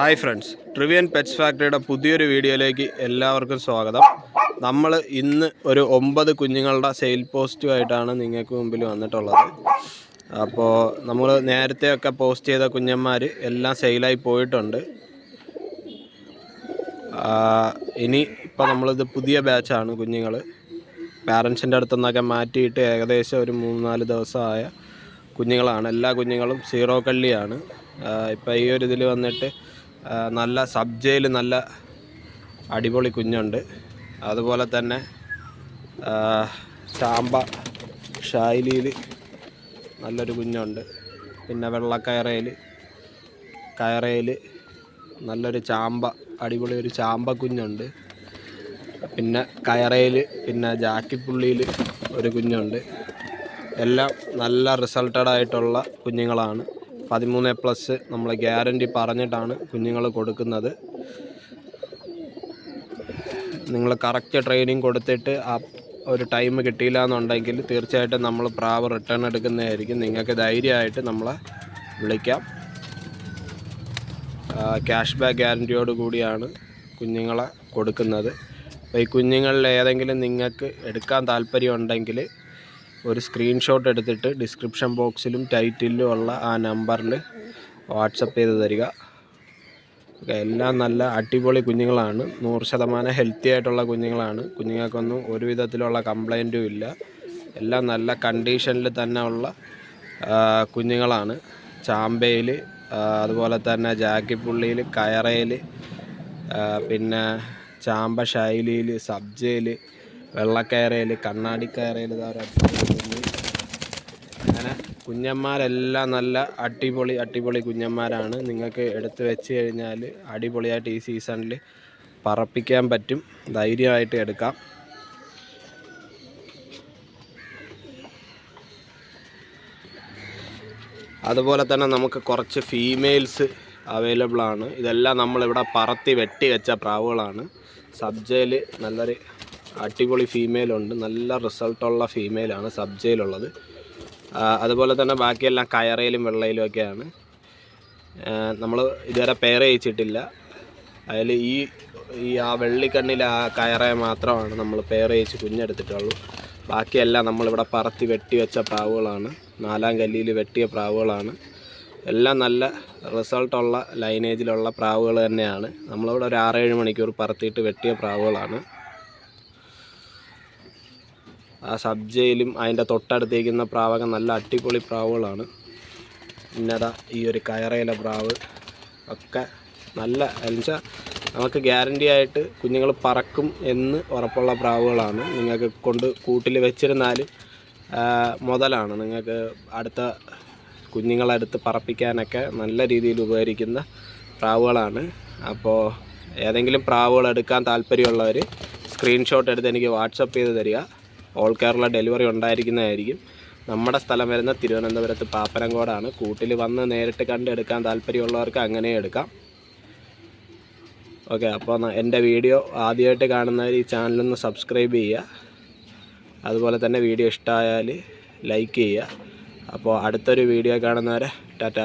Hi friends ട്രിവിയൻ pets ഫാക്ടറിയുടെ പുതിയൊരു വീഡിയോയിലേക്ക് എല്ലാവർക്കും സ്വാഗതം. നമ്മൾ ഇന്ന് ഒരു ഒമ്പത് കുഞ്ഞുങ്ങളുടെ സെയിൽ പോസ്റ്റുമായിട്ടാണ് നിങ്ങൾക്ക് മുമ്പിൽ വന്നിട്ടുള്ളത്. അപ്പോൾ നമ്മൾ നേരത്തെയൊക്കെ പോസ്റ്റ് ചെയ്ത കുഞ്ഞന്മാർ എല്ലാം സെയിലായി പോയിട്ടുണ്ട്. ഇനി ഇപ്പോൾ നമ്മളിത് പുതിയ ബാച്ചാണ് കുഞ്ഞുങ്ങൾ പാരൻസിന്റെ അടുത്തു നിന്നൊക്കെ മാറ്റിയിട്ട് ഏകദേശം ഒരു മൂന്ന് നാല് ദിവസമായ കുഞ്ഞുങ്ങളാണ്. എല്ലാ കുഞ്ഞുങ്ങളും സീറോ കള്ളിയാണ്. ഇപ്പോൾ ഈ ഒരു ഇതിൽ വന്നിട്ട് ആ, സബ് ജയിൽ നല്ല അടിപൊളി കുഞ്ഞുണ്ട്. അതുപോലെ തന്നെ ചാമ്പ ഷായിലിയിൽ നല്ലൊരു കുഞ്ഞുണ്ട്. പിന്നെ വെള്ളക്കയറയിൽ കയറയിൽ നല്ലൊരു ചാമ്പ അടിപൊളി ഒരു ചാമ്പ കുഞ്ഞുണ്ട്. പിന്നെ കയറയിൽ പിന്നെ ജാക്കിപ്പുള്ളിയിൽ ഒരു കുഞ്ഞുണ്ട്. എല്ലാം നല്ല റിസൾട്ടഡ് ആയിട്ടുള്ള കുഞ്ഞുങ്ങളാണ്. പതിമൂന്ന് പ്ലസ് നമ്മൾ ഗ്യാരണ്ടി പറഞ്ഞിട്ടാണ് കുഞ്ഞുങ്ങൾ കൊടുക്കുന്നത്. നിങ്ങൾ കറക്റ്റ് ട്രെയിനിങ് കൊടുത്തിട്ട് ആ ഒരു ടൈം കിട്ടിയില്ല എന്നുണ്ടെങ്കിൽ തീർച്ചയായിട്ടും നമ്മൾ പ്രാവ് റിട്ടേൺ എടുക്കുന്നതായിരിക്കും. നിങ്ങൾക്ക് ധൈര്യമായിട്ട് നമ്മളെ വിളിക്കാം. ക്യാഷ് ബാക്ക് ഗ്യാരന്റിയോട് കൂടിയാണ് കുഞ്ഞുങ്ങളെ കൊടുക്കുന്നത്. അപ്പോൾ ഈ കുഞ്ഞുങ്ങളിൽ ഏതെങ്കിലും നിങ്ങൾക്ക് എടുക്കാൻ താല്പര്യം ഉണ്ടെങ്കിൽ ഒരു സ്ക്രീൻഷോട്ട് എടുത്തിട്ട് ഡിസ്ക്രിപ്ഷൻ ബോക്സിലും ടൈറ്റിലും ഉള്ള ആ നമ്പറിൽ വാട്സപ്പ് ചെയ്ത് തരിക. എല്ലാം നല്ല അടിപൊളി കുഞ്ഞുങ്ങളാണ്. നൂറ് ശതമാനം ഹെൽത്തി ആയിട്ടുള്ള കുഞ്ഞുങ്ങളാണ്. കുഞ്ഞുങ്ങൾക്കൊന്നും ഒരു വിധത്തിലുള്ള കംപ്ലൈന്റും ഇല്ല. എല്ലാം നല്ല കണ്ടീഷനിൽ തന്നെ ഉള്ള കുഞ്ഞുങ്ങളാണ്. ചാമ്പയിൽ അതുപോലെ തന്നെ ജാക്കിപ്പുള്ളിയിൽ കയറയിൽ പിന്നെ ചാമ്പ ശൈലിയിൽ സബ്ജയിൽ വെള്ളക്കയറയിൽ കണ്ണാടിക്കയറയിൽ. അങ്ങനെ കുഞ്ഞന്മാരെല്ലാം നല്ല അടിപൊളി അടിപൊളി കുഞ്ഞന്മാരാണ്. നിങ്ങൾക്ക് എടുത്ത് വെച്ച് കഴിഞ്ഞാൽ അടിപൊളിയായിട്ട് ഈ സീസണിൽ പറപ്പിക്കാൻ പറ്റും. ധൈര്യമായിട്ട് എടുക്കാം. അതുപോലെ തന്നെ നമുക്ക് കുറച്ച് ഫീമെയിൽസ് അവൈലബിൾ ആണ്. ഇതെല്ലാം നമ്മളിവിടെ പറത്തി വെട്ടി വെച്ച പ്രാവുകളാണ്. സബ്ജയിൽ നല്ലൊരു അടിപൊളി ഫീമെയിലുണ്ട് നല്ല റിസൾട്ടുള്ള ഫീമെയിലാണ് സബ്ജയിലുള്ളത്. അതുപോലെ തന്നെ ബാക്കിയെല്ലാം കയറയിലും വെള്ളയിലും ഒക്കെയാണ്. നമ്മൾ ഇതുവരെ പെയർ ചെയ്യിച്ചിട്ടില്ല. അതിൽ ഈ ഈ ആ വെള്ളിക്കണ്ണിൽ ആ കയറയെ മാത്രമാണ് നമ്മൾ പെയർ ചെയ്യിച്ച് കുഞ്ഞെടുത്തിട്ടുള്ളൂ. ബാക്കിയെല്ലാം നമ്മളിവിടെ പറത്തി വെട്ടി വെച്ച പ്രാവുകളാണ്. നാലാം കല്ലിയിൽ വെട്ടിയ പ്രാവുകളാണ്. എല്ലാം നല്ല റിസൾട്ടുള്ള ലൈനേജിലുള്ള പ്രാവുകൾ തന്നെയാണ്. നമ്മളിവിടെ ഒരു ആറേഴ് മണിക്കൂർ പറത്തിയിട്ട് വെട്ടിയ പ്രാവുകളാണ്. ആ സബ്ജയിലും അതിന്റെ തൊട്ടടുത്തേക്കുന്ന പ്രാവൊക്കെ നല്ല അടിപൊളി പ്രാവുകളാണ്. പിന്നതാ ഈ ഒരു കയറയിലെ പ്രാവ് ഒക്കെ നല്ല എന്നുവെച്ചാൽ നമുക്ക് ഗ്യാരണ്ടി ആയിട്ട് കുഞ്ഞുങ്ങൾ പറക്കും എന്ന് ഉറപ്പുള്ള പ്രാവുകളാണ്. നിങ്ങൾക്ക് കൊണ്ട് കൂട്ടിൽ വെച്ചിരുന്നാൽ മുതലാണ് നിങ്ങൾക്ക് അടുത്ത കുഞ്ഞുങ്ങളെടുത്ത് പറപ്പിക്കാനൊക്കെ നല്ല രീതിയിൽ ഉപകരിക്കുന്ന പ്രാവുകളാണ്. അപ്പോൾ ഏതെങ്കിലും പ്രാവുകൾ എടുക്കാൻ താല്പര്യമുള്ളവർ സ്ക്രീൻഷോട്ട് എടുത്ത് എനിക്ക് വാട്സപ്പ് ചെയ്ത് തരിക. ഓൾ കേരള ഡെലിവറി ഉണ്ടായിരിക്കുന്നതായിരിക്കും. നമ്മുടെ സ്ഥലം വരുന്ന തിരുവനന്തപുരത്ത് പാപ്പനംകോടാണ്. കൂട്ടിൽ വന്ന് നേരിട്ട് കണ്ടെടുക്കാൻ താല്പര്യമുള്ളവർക്ക് അങ്ങനെ എടുക്കാം. ഓക്കെ അപ്പോൾ എന്റെ വീഡിയോ ആദ്യമായിട്ട് കാണുന്നവർ ഈ ചാനലൊന്ന് സബ്സ്ക്രൈബ് ചെയ്യുക. അതുപോലെ തന്നെ വീഡിയോ ഇഷ്ടമായാൽ ലൈക്ക് ചെയ്യുക. അപ്പോൾ അടുത്തൊരു വീഡിയോ കാണുന്നവരെ ടാറ്റ.